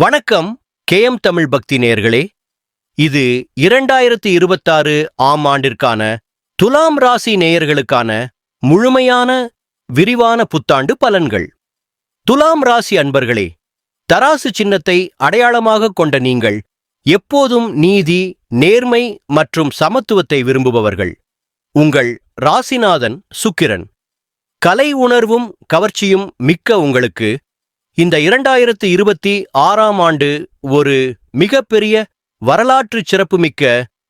வணக்கம் கேஎம் தமிழ் பக்தி நேயர்களே. இது இரண்டாயிரத்தி இருபத்தாறு ஆம் ஆண்டிற்கான துலாம் ராசி நேயர்களுக்கான முழுமையான விரிவான புத்தாண்டு பலன்கள். துலாம் ராசி அன்பர்களே தராசு சின்னத்தை அடையாளமாக கொண்ட நீங்கள் எப்போதும் நீதி நேர்மை மற்றும் சமத்துவத்தை விரும்புபவர்கள். உங்கள் ராசிநாதன் சுக்கிரன். கலை உணர்வும் கவர்ச்சியும் மிக்க உங்களுக்கு இந்த இரண்டாயிரத்து இருபத்தி ஆறாம் ஆண்டு ஒரு மிகப்பெரிய வரலாற்று சிறப்புமிக்க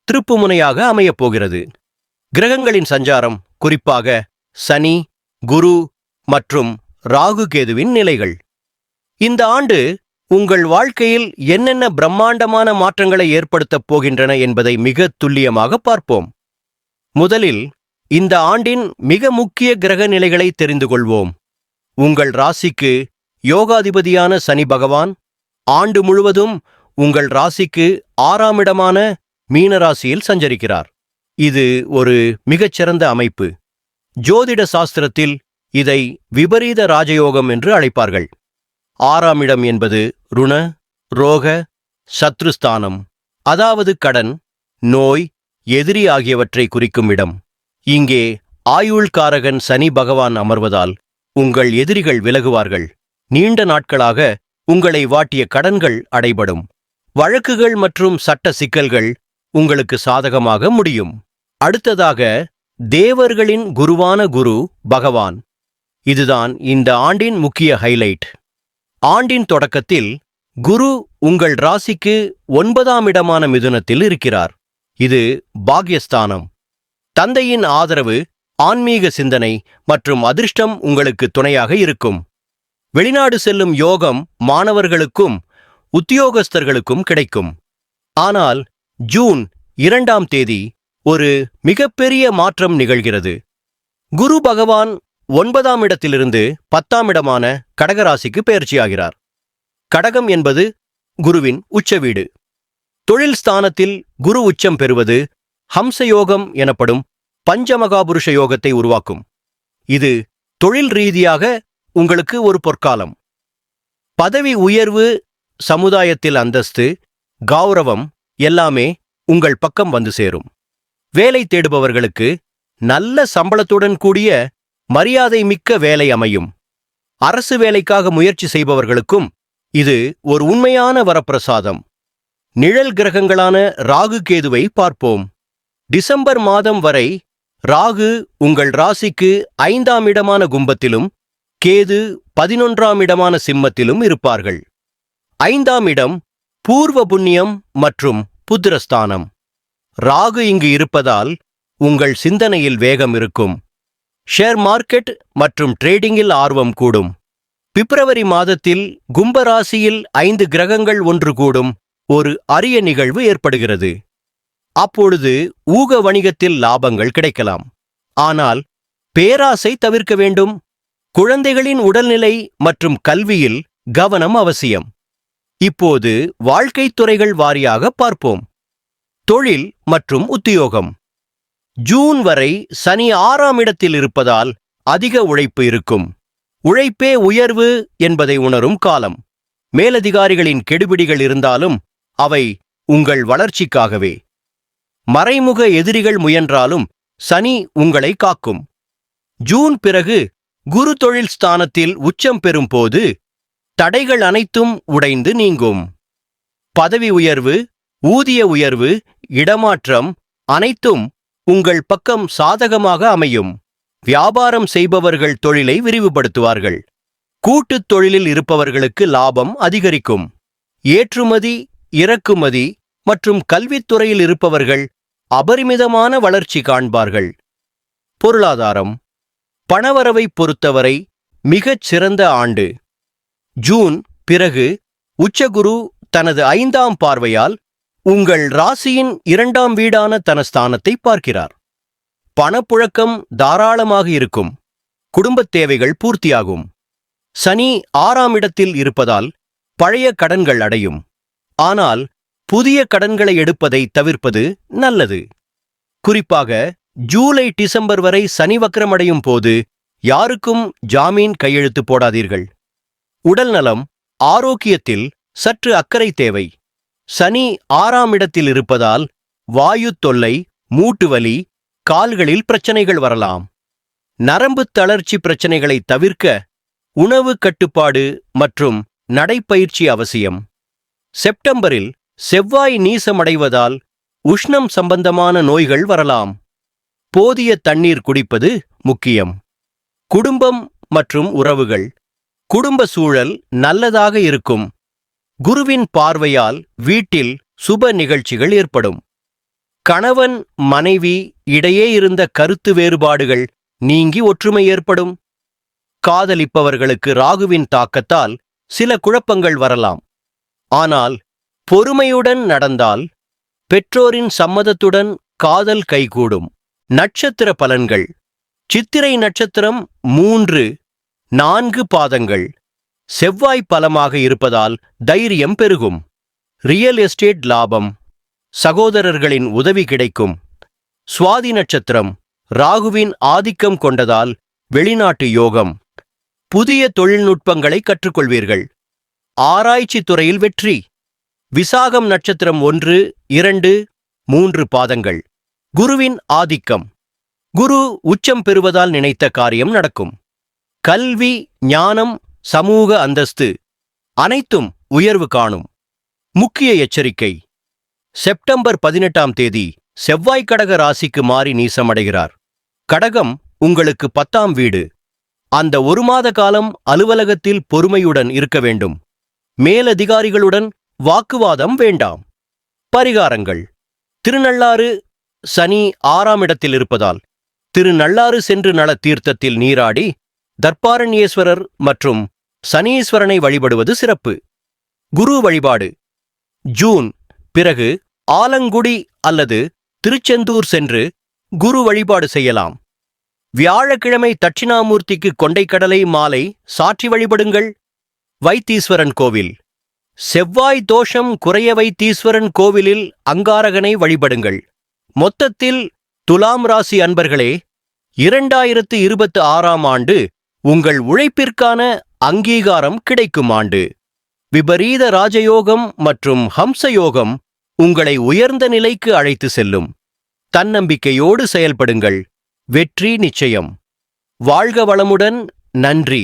திருப்புமுனையாக அமையப் போகிறது கிரகங்களின் சஞ்சாரம் குறிப்பாக சனி குரு மற்றும் ராகு கேதுவின் நிலைகள். இந்த ஆண்டு உங்கள் வாழ்க்கையில் என்னென்ன பிரம்மாண்டமான மாற்றங்களை ஏற்படுத்தப் போகின்றன என்பதை மிக துல்லியமாக பார்ப்போம். முதலில் இந்த ஆண்டின் மிக முக்கிய கிரக நிலைகளை தெரிந்து கொள்வோம். உங்கள் ராசிக்கு யோகாதிபதியான சனி பகவான் ஆண்டு முழுவதும் உங்கள் ராசிக்கு ஆறாம் இடமான மீன ராசியில் சஞ்சரிக்கிறார். இது ஒரு மிகச்சிறந்த அமைப்பு. ஜோதிட சாஸ்திரத்தில் இதை விபரீத ராஜயோகம் என்று அழைப்பார்கள். ஆறாம் இடம் என்பது ருண ரோக சத்ருஸ்தானம் அதாவது கடன் நோய் எதிரி ஆகியவற்றை குறிக்கும் இடம். இங்கே ஆயுள்காரகன் சனி பகவான் அமர்வதால் உங்கள் எதிரிகள் விலகுவார்கள். நீண்ட நாட்களாக உங்களை வாட்டிய கடன்கள் அடைபடும். வழக்குகள் மற்றும் சட்ட சிக்கல்கள் உங்களுக்கு சாதகமாக முடியும். அடுத்ததாக தேவர்களின் குருவான குரு பகவான். இதுதான் இந்த ஆண்டின் முக்கிய ஹைலைட் ஆண்டின் தொடக்கத்தில் குரு உங்கள் ராசிக்கு ஒன்பதாம் இடமான மிதுனத்தில் இருக்கிறார். இது பாக்யஸ்தானம். தந்தையின் ஆதரவு ஆன்மீக சிந்தனை மற்றும் அதிர்ஷ்டம் உங்களுக்கு துணையாக இருக்கும். வெளிநாடு செல்லும் யோகம் மாணவர்களுக்கும் உத்தியோகஸ்தர்களுக்கும் கிடைக்கும். ஆனால் ஜூன் இரண்டாம் தேதி ஒரு மிகப்பெரிய மாற்றம் நிகழ்கிறது. குரு பகவான் ஒன்பதாம் இடத்திலிருந்து பத்தாம் இடமான கடகராசிக்கு பெயர்ச்சியாகிறார். கடகம் என்பது குருவின் உச்ச வீடு. தொழில் ஸ்தானத்தில் குரு உச்சம் பெறுவது ஹம்சயோகம் எனப்படும் பஞ்சமகாபுருஷ யோகத்தை உருவாக்கும். இது தொழில் ரீதியாக உங்களுக்கு ஒரு பொற்காலம். பதவி உயர்வு சமுதாயத்தில் அந்தஸ்து கௌரவம் எல்லாமே உங்கள் பக்கம் வந்து சேரும். வேலை தேடுபவர்களுக்கு நல்ல சம்பளத்துடன் கூடிய மரியாதை மிக்க வேலை அமையும். அரசு வேலைக்காக முயற்சி செய்பவர்களுக்கும் இது ஒரு உண்மையான வரப்பிரசாதம். நிழல் கிரகங்களான ராகு கேதுவை பார்ப்போம். டிசம்பர் மாதம் வரை ராகு உங்கள் ராசிக்கு ஐந்தாம் இடமான கும்பத்திலும் கேது பதினொன்றாம் இடமான சிம்மத்திலும் இருப்பார்கள். ஐந்தாம் இடம் பூர்வ புண்ணியம் மற்றும் புத்திரஸ்தானம். ராகு இங்கு இருப்பதால் உங்கள் சிந்தனையில் வேகம் இருக்கும். ஷேர் மார்க்கெட் மற்றும் ட்ரேடிங்கில் ஆர்வம் கூடும். பிப்ரவரி மாதத்தில் கும்பராசியில் ஐந்து கிரகங்கள் ஒன்று கூடும். ஒரு அரிய நிகழ்வு ஏற்படுகிறது. அப்பொழுது ஊக வணிகத்தில் லாபங்கள் கிடைக்கலாம். ஆனால் பேராசை தவிர்க்க வேண்டும். குழந்தைகளின் உடல்நிலை மற்றும் கல்வியில் கவனம் அவசியம். இப்போது வாழ்க்கைத் துறைகள் வாரியாக பார்ப்போம். தொழில் மற்றும் உத்தியோகம். ஜூன் வரை சனி ஆறாம் இடத்தில் இருப்பதால் அதிக உழைப்பு இருக்கும். உழைப்பே உயர்வு என்பதை உணரும் காலம். மேலதிகாரிகளின் கெடுபிடிகள் இருந்தாலும் அவை உங்கள் வளர்ச்சிக்காகவே. மறைமுக எதிரிகள் முயன்றாலும் சனி உங்களை காக்கும். ஜூன் பிறகு குரு தொழில் ஸ்தானத்தில் உச்சம் பெறும் போது தடைகள் அனைத்தும் உடைந்து நீங்கும். பதவி உயர்வு ஊதிய உயர்வு இடமாற்றம் அனைத்தும் உங்கள் பக்கம் சாதகமாக அமையும். வியாபாரம் செய்பவர்கள் தொழிலை விரிவுபடுத்துவார்கள். கூட்டுத் தொழிலில் இருப்பவர்களுக்கு லாபம் அதிகரிக்கும். ஏற்றுமதி இறக்குமதி மற்றும் கல்வித்துறையில் இருப்பவர்கள் அபரிமிதமான வளர்ச்சி காண்பார்கள். பொருளாதாரம் பணவரவை பொறுத்தவரை மிகச் சிறந்த ஆண்டு. ஜூன் பிறகு உச்சகுரு தனது ஐந்தாம் பார்வையால் உங்கள் ராசியின் இரண்டாம் வீடான தன ஸ்தானத்தை பார்க்கிறார். பணப்புழக்கம் தாராளமாக இருக்கும். குடும்பத் தேவைகள் பூர்த்தியாகும். சனி ஆறாம் இடத்தில் இருப்பதால் பழைய கடன்கள் அடையும். ஆனால் புதிய கடன்களை எடுப்பதை தவிர்ப்பது நல்லது. குறிப்பாக ஜூலை டிசம்பர் வரை சனி வக்கரமடையும் போது யாருக்கும் ஜாமீன் கையெழுத்து போடாதீர்கள். உடல்நலம் ஆரோக்கியத்தில் சற்று அக்கறை தேவை. சனி ஆறாம் இடத்தில் இருப்பதால் வாயு தொல்லை மூட்டுவலி கால்களில் பிரச்சனைகள் வரலாம். நரம்பு தளர்ச்சி பிரச்சனைகளை தவிர்க்க உணவு கட்டுப்பாடு மற்றும் நடைப்பயிற்சி அவசியம். செப்டம்பரில் செவ்வாய் நீசமடைவதால் உஷ்ணம் சம்பந்தமான நோய்கள் வரலாம். போதிய தண்ணீர் குடிப்பது முக்கியம். குடும்பம் மற்றும் உறவுகள். குடும்ப சூழல் நல்லதாக இருக்கும். குருவின் பார்வையால் வீட்டில் சுப நிகழ்ச்சிகள் ஏற்படும். கணவன் மனைவி இடையே இருந்த கருத்து வேறுபாடுகள் நீங்கி ஒற்றுமை ஏற்படும். காதலிப்பவர்களுக்கு ராகுவின் தாக்கத்தால் சில குழப்பங்கள் வரலாம். ஆனால் பொறுமையுடன் நடந்தால் பெற்றோரின் சம்மதத்துடன் காதல் கைகூடும். நட்சத்திர பலன்கள். சித்திரை நட்சத்திரம் மூன்று நான்கு பாதங்கள். செவ்வாய் பலமாக இருப்பதால் தைரியம் பெருகும். ரியல் எஸ்டேட் லாபம். சகோதரர்களின் உதவி கிடைக்கும். சுவாதி நட்சத்திரம் ராகுவின் ஆதிக்கம் கொண்டதால் வெளிநாட்டு யோகம். புதிய தொழில்நுட்பங்களை கற்றுக்கொள்வீர்கள். ஆராய்ச்சி துறையில் வெற்றி. விசாகம் நட்சத்திரம் ஒன்று இரண்டு மூன்று பாதங்கள். குருவின் ஆதிக்கம். குரு உச்சம் பெறுவதால் நினைத்த காரியம் நடக்கும். கல்வி ஞானம் சமூக அந்தஸ்து அனைத்தும் உயர்வு காணும். முக்கிய எச்சரிக்கை. செப்டம்பர் பதினெட்டாம் தேதி செவ்வாய் கடக ராசிக்கு மாறி நீசமடைகிறார். கடகம் உங்களுக்கு பத்தாம் வீடு. அந்த ஒரு மாத காலம் அலுவலகத்தில் பொறுமையுடன் இருக்க வேண்டும். மேலதிகாரிகளுடன் வாக்குவாதம் வேண்டாம். பரிகாரங்கள். திருநள்ளாறு சனி ஆறாம் இடத்தில் இருப்பதால் திரு நள்ளாறு சென்று நல தீர்த்தத்தில் நீராடி தர்பாரண்யேஸ்வரர் மற்றும் சனீஸ்வரனை வழிபடுவது சிறப்பு. குரு வழிபாடு. ஜூன். பிறகு ஆலங்குடி அல்லது திருச்செந்தூர் சென்று குரு வழிபாடு செய்யலாம். வியாழக்கிழமை தட்சிணாமூர்த்திக்கு கொண்டைக்கடலை மாலை சாற்றி வழிபடுங்கள். வைத்தீஸ்வரன் கோவில். செவ்வாய் தோஷம் குறைய வைத்தீஸ்வரன் கோவிலில் அங்காரகனை வழிபடுங்கள். மொத்தத்தில் துலாம் ராசி அன்பர்களே இரண்டாயிரத்து இருபத்து ஆறாம் ஆண்டு உங்கள் உழைப்பிற்கான அங்கீகாரம் கிடைக்கும் ஆண்டு. விபரீத ராஜயோகம் மற்றும் ஹம்சயோகம் உங்களை உயர்ந்த நிலைக்கு அழைத்து செல்லும். தன்னம்பிக்கையோடு செயல்படுங்கள். வெற்றி நிச்சயம். வாழ்க வளமுடன் நன்றி.